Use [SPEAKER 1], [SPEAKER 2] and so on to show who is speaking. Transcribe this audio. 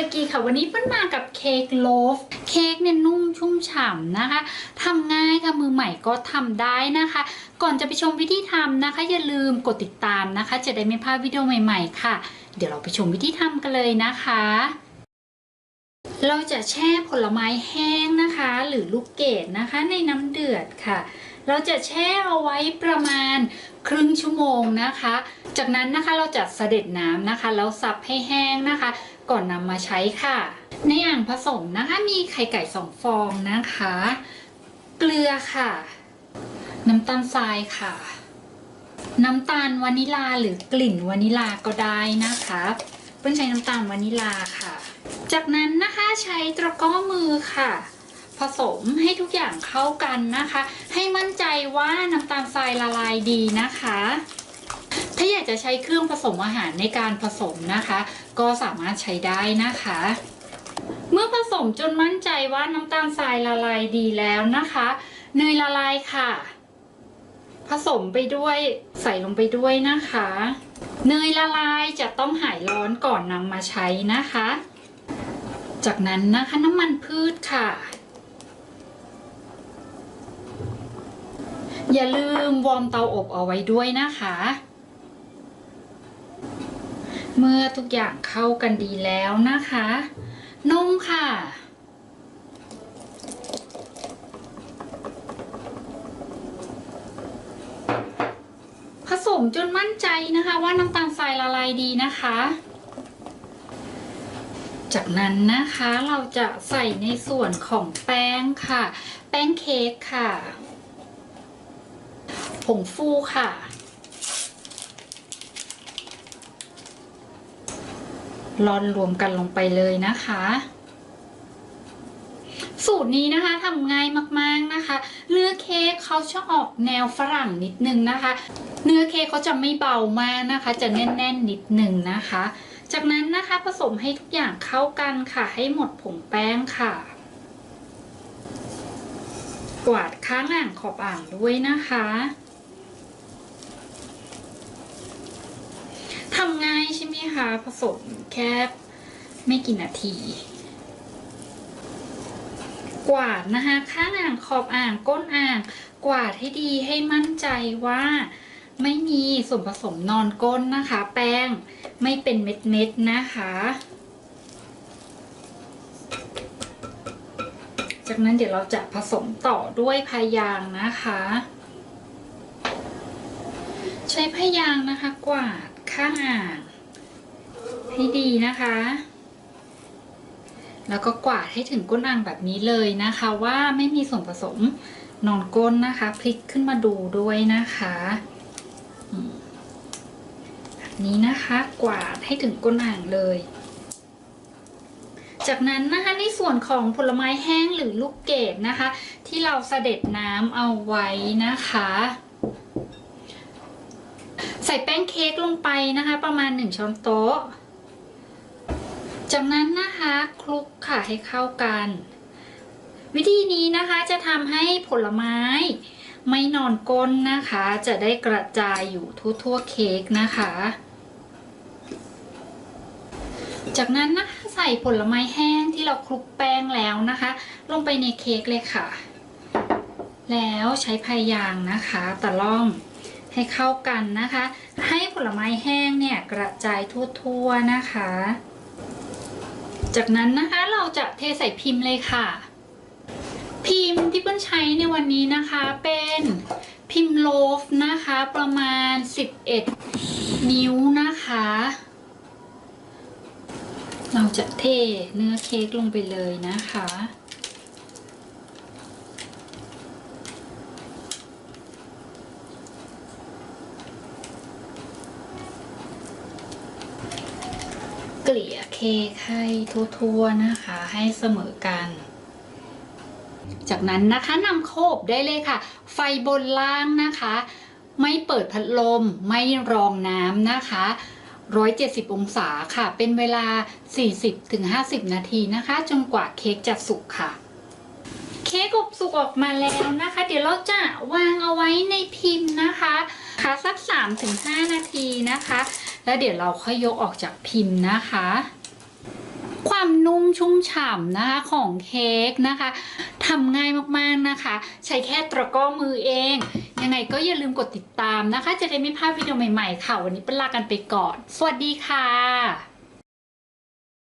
[SPEAKER 1] ลกีค่ะ วันนี้เปิ้ลมากับเค้กโลฟ เค้กเนี่ยนุ่มชุ่มฉ่ำนะคะทำง่ายค่ะมือใหม่ก็ทำได้นะคะ ก่อนจะไปชมวิธีทำนะคะ อย่าลืมกดติดตามนะคะ จะได้ไม่พลาดวิดีโอใหม่ๆ ค่ะ เดี๋ยวเราไปชมวิธีทำกันเลยนะคะ เราจะแช่ผลไม้แห้งนะคะ หรือลูกเกดนะคะ ในน้ำเดือดค่ะ เราจะแช่เอาไว้ประมาณครึ่งชั่วโมงนะคะ จากนั้นนะคะเราจะเสด็จน้ำนะคะแล้วซับให้แห้งนะคะ ก่อนนำมาใช้ค่ะ ในอ่างผสมนะคะมีไข่ไก่สองฟองนะคะ เกลือค่ะ น้ำตาลทรายค่ะ น้ำตาลวานิลาหรือกลิ่นวานิลาก็ได้นะคะเพิ่งใช้น้ำตาลวานิลาค่ะ จากนั้นนะคะใช้ตะกร้อมือค่ะ ผสมให้ทุกอย่างเข้ากันนะคะ ให้มั่นใจว่าน้ำตาลทรายละลายดีนะคะ ถ้าอยากจะใช้เครื่องผสมอาหารในการผสมนะคะ ก็สามารถใช้ได้นะคะเมื่อผสมจนมั่นใจว่าน้ำตาลทรายละลายดีแล้วนะคะ เนยละลายค่ะ ผสมไปด้วยใส่ลงไปด้วยนะคะ เนยละลายจะต้องหายร้อนก่อนนำมาใช้นะคะ จากนั้นนะคะน้ำมันพืชค่ะ อย่าลืมวอร์มเตาอบเอาไว้ด้วยนะคะ เมื่อทุกอย่างเข้ากันดีแล้วนะคะ นุ่มค่ะผสมจนมั่นใจนะคะว่าน้ำตาลทรายละลายดีนะคะ จากนั้นนะคะเราจะใส่ในส่วนของแป้งค่ะ แป้งเค้กค่ะ ผงฟูค่ะร่อนรวมกันลงไปเลยนะคะ สูตรนี้นะคะทำง่ายมากๆนะคะ เนื้อเค้กเขาจะออกแนวฝรั่งนิดนึงนะคะ เนื้อเค้กเขาจะไม่เบามากนะคะ จะแน่นๆนิดนึงนะคะ จากนั้นนะคะผสมให้ทุกอย่างเข้ากันค่ะ ให้หมดผงแป้งค่ะกวาดข้างอ่างขอบอ่างด้วยนะคะทำ ง่ายใช่ไหมคะผสมแค่ไม่กี่นาที กวาดนะคะข้างอ่างขอบอ่างก้นอ่าง กวาดให้ดีให้มั่นใจว่าไม่มีส่วนผสมนอนก้นนะคะ แป้งไม่เป็นเม็ดๆนะคะ จากนั้นเดี๋ยวเราจะผสมต่อด้วยพายางนะคะ ใช้พายางนะคะ กวาดข้างอ่าง ให้ดีนะคะ แล้วก็กวาดให้ถึงก้นอ่างแบบนี้เลยนะคะ ว่าไม่มีส่วนผสมนอนก้นนะคะ พลิกขึ้นมาดูด้วยนะคะอืมแบบนี้นะคะ กวาดให้ถึงก้นอ่างเลย จากนั้นนะคะในส่วนของผลไม้แห้งหรือลูกเกดนะคะ ที่เราเสด็จน้ำเอาไว้นะคะใส่แป้งเค้กลงไปนะคะ ประมาณ 1 ช้อนโต๊ะ จากนั้นนะคะคลุกค่ะให้เข้ากัน วิธีนี้นะคะจะทำให้ผลไม้ไม่นอนก้นนะคะ จะได้กระจายอยู่ทั่วๆเค้กนะคะ จากนั้นนะคะใส่ผลไม้แห้งที่เราคลุกแป้งแล้วนะคะ ลงไปในเค้กเลยค่ะ แล้วใช้พายางนะคะตะล่อมให้เข้ากันนะคะ ให้ผลไม้แห้งเนี่ยกระจายทั่วๆนะคะ จากนั้นนะคะเราจะเทใส่พิมพ์เลยค่ะ พิมพ์ที่เปิ้ลใช้ในวันนี้นะคะเป็นพิมพ์โลฟนะคะประมาณ 11 นิ้วนะคะ เราจะเทเนื้อเค้กลงไปเลยนะคะ กลี่ยเค้กให้ทั่วๆนะคะ ให้เสมอกัน จากนั้นนะคะนำโคบได้เลยค่ะ ไฟบนล่างนะคะ ไม่เปิดพัดลม ไม่รองน้ำนะคะ170 องศาค่ะ เป็นเวลา 40-50 นาทีนะคะ จนกว่าเค้กจะสุกค่ะ เค้กอบสุกออกมาแล้วนะคะ เดี๋ยวเราจะวางเอาไว้ในพิมพ์นะคะค่ะสัก 3-5 นาทีนะคะ แล้วเดี๋ยวเราค่อยยกออกจากพิมพ์นะคะ ความนุ่มชุ่มฉ่ำนะคะของเค้กนะคะทำง่ายมากๆนะคะ ใช้แค่ตะกร้อมือเอง ยังไงก็อย่าลืมกดติดตามนะคะ จะได้ไม่พลาดวิดีโอใหม่ๆค่ะวันนี้เป็นลากันไปก่อน สวัสดีค่ะ